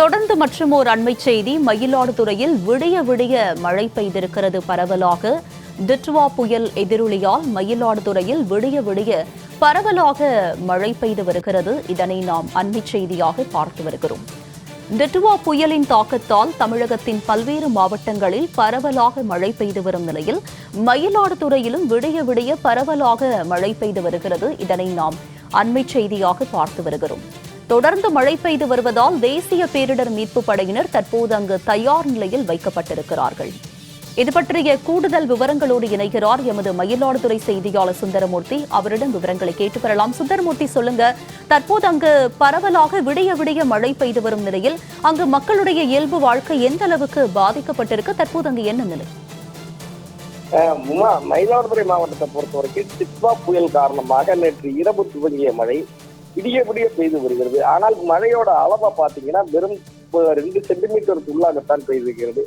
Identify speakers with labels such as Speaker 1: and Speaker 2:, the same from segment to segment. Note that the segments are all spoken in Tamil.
Speaker 1: தொடர்ந்து மற்றும் ஓர் அண்மை செய்தி மயிலாடுதுறையில் விடிய விடிய மழை பெய்திருக்கிறது பரவலாக. டிட்வா புயல் எதிரொலியால் மயிலாடுதுறையில் விடிய விடிய பரவலாக மழை பெய்து வருகிறது. இதனை நாம் அண்மை செய்தியாக பார்த்து வருகிறோம். டிட்வா புயலின் தாக்கத்தால் தமிழகத்தின் பல்வேறு மாவட்டங்களில் பரவலாக மழை பெய்து வரும் நிலையில் மயிலாடுதுறையிலும் விடிய விடிய பரவலாக மழை பெய்து வருகிறது. இதனை நாம் அண்மை செய்தியாக பார்த்து வருகிறோம். தொடர்ந்து மழை பெய்து வருவதால் தேசிய பேரிடர் மீட்பு படையினர் தற்போது அங்கு தயார் நிலையில் வைக்கப்பட்டிருக்கிறார்கள். இது பற்றிய கூடுதல் விவரங்களோடு இணைகிறார் எமது மயிலாடுதுறை செய்தியாளர் சுந்தரமூர்த்தி. அவரிடம் விவரங்களை கேட்டு பெறலாம். சுந்தரமூர்த்தி சொல்லுங்க. தற்போது அங்கு பரவலாக விடிய விடிய மழை பெய்து வரும் நிலையில் அங்கு மக்களுடைய இயல்பு வாழ்க்கை எந்த அளவுக்கு பாதிக்கப்பட்டிருக்கு? தற்போது அங்கு என்ன நிலை?
Speaker 2: மயிலாடுதுறை மாவட்டத்தை பொறுத்தவரைக்கும் சித்வா புயல் காரணமாக நேற்று இரவு துவங்கிய மழை விடிய விடிய பெய்து வருகிறது. ஆனால் மழையோட அளவை பார்த்தீங்கன்னா வெறும் ரெண்டு சென்டிமீட்டருக்கு உள்ளாகத்தான் பெய்திருக்கிறது.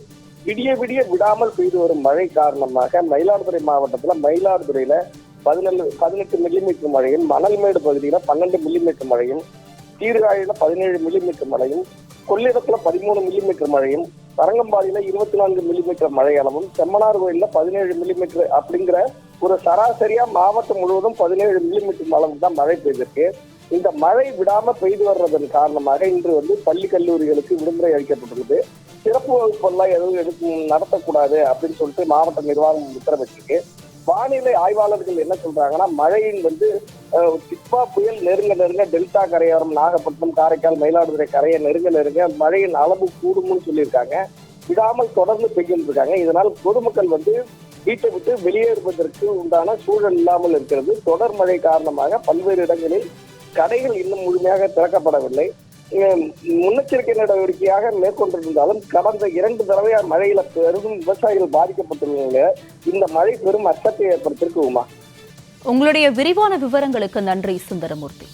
Speaker 2: விடிய விடிய விடாமல் பெய்து வரும் மழை காரணமாக மயிலாடுதுறை மாவட்டத்தில் மயிலாடுதுறையில பதினெட்டு பதினெட்டு மில்லிமீட்டர் மழையும் மணல்மேடு பகுதியில பன்னெண்டு மில்லிமீட்டர் மழையும் சீர்காழியில பதினேழு மில்லிமீட்டர் மழையும் கொள்ளிடத்துல பதிமூணு மில்லிமீட்டர் மழையும் தரங்கம்பாடியில இருபத்தி நான்கு மில்லிமீட்டர் மழை அளவும் செம்மனார் கோயில்ல பதினேழு மில்லிமீட்டர் அப்படிங்கிற ஒரு சராசரியா மாவட்டம் முழுவதும் பதினேழு மில்லிமீட்டர் அளவுக்கு தான் மழை பெய்திருக்கு. இந்த மழை விடாம பெய்து வர்றதன் காரணமாக இன்று வந்து பள்ளி கல்லூரிகளுக்கு விடுமுறை அளிக்கப்பட்டுள்ளது. சிறப்பு வகுப்பெல்லாம் எதுவும் எடுத்து நடத்தக்கூடாது அப்படின்னு சொல்லிட்டு மாவட்ட நிர்வாகம் உத்தரவிட்டிருக்கு. வானிலை ஆய்வாளர்கள் என்ன சொல்றாங்கன்னா மழையின் வந்து சிப்பா புயல் நெருங்க நெருங்க டெல்டா கரையோரம் நாகப்பட்டினம் காரைக்கால் மயிலாடுதுறை கரையை நெருங்க நெருங்க மழையின் அளவு கூடும்னு சொல்லியிருக்காங்க. விடாமல் தொடர்ந்து பெய்யும் இருக்காங்க. இதனால் பொதுமக்கள் வந்து வீட்டை விட்டு வெளியேறுவதற்கு உண்டான சூழல் இல்லாமல் இருக்கிறது. தொடர் மழை காரணமாக பல்வேறு இடங்களில் கடைகள் இன்னும் முழுமையாக திறக்கப்படவில்லை. முன்னெச்சரிக்கை நடவடிக்கையாக மேற்கொண்டிருந்தாலும் கடந்த இரண்டு தடவை மழையில பெரும் விவசாயிகள் பாதிக்கப்பட்டுள்ள இந்த மழை பெரும் அச்சத்தை ஏற்படுத்தியிருக்கு உமா.
Speaker 1: உங்களுடைய விரிவான விவரங்களுக்கு நன்றி சுந்தரமூர்த்தி.